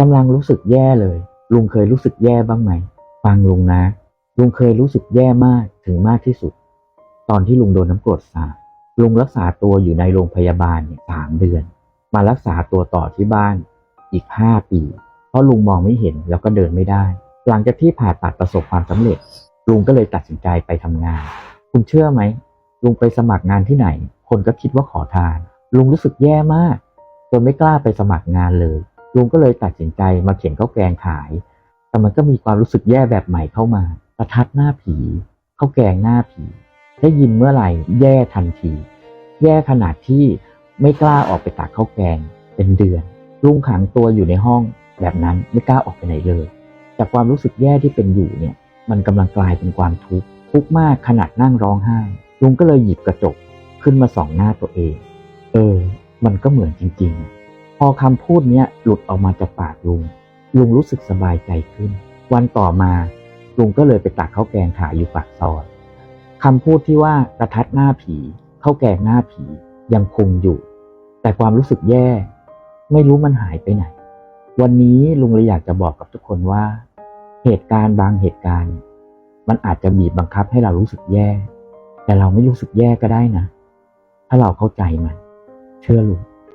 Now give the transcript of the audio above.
กำลังรู้สึกแย่เลย ลุงเคยรู้สึกแย่บ้างไหม ฟังลุงนะ ลุงเคยรู้สึกแย่มากถึงมากที่สุด ตอนที่ลุงโดนน้ำกรดสาดลุงรักษาตัวอยู่ในโรงพยาบาลเนี่ยสามเดือน มารักษาตัวต่อที่บ้านอีกห้าปี เพราะลุงมองไม่เห็นแล้วก็เดินไม่ได้ หลังจากที่ผ่าตัดประสบความสำเร็จ ลุงก็เลยตัดสินใจไปทำงาน คุณเชื่อไหม ลุงไปสมัครงานที่ไหน คนก็คิดว่าขอทาน ลุงรู้สึกแย่มากจนไม่กล้าไปสมัครงานเลย ลุงก็เลยตัดสินใจมาเขียนข้าวแกงขาย แต่มันก็มีความรู้สึกแย่แบบใหม่เข้ามา ประทัดหน้าผีข้าวแกงหน้าผี ได้ยินเมื่อไหร่แย่ทันที แย่ขนาดที่ไม่กล้าออกไปตักข้าวแกงเป็นเดือน ลุงขังตัวอยู่ในห้องแบบนั้นไม่กล้าออกไปไหนเลย จากความรู้สึกแย่ที่เป็นอยู่เนี่ย มันกำลังกลายเป็นความทุกข์ทุกข์มากขนาดนั่งร้องไห้ ลุงก็เลยหยิบกระจกขึ้นมาส่องหน้าตัวเอง เออ มันก็เหมือนจริง ๆ พอคำพูดเนี้ยหลุดออกมาจากปากลุง ลุงรู้สึกสบายใจขึ้น วันต่อมาลุงก็เลยไปตักข้าวแกงขายอยู่ปากซอยคำพูดที่ว่ากระทัดหน้าผีข้าวแกงหน้าผียังคงอยู่ แต่ความรู้สึกแย่ ไม่รู้มันหายไปไหน วันนี้ลุงเลยอยากจะบอกกับทุกคนว่า เหตุการณ์บางเหตุการณ์ มันอาจจะบีบบังคับให้เรารู้สึกแย่ แต่เราไม่รู้สึกแย่ก็ได้นะ ถ้าเราเข้าใจมัน เชื่อลุง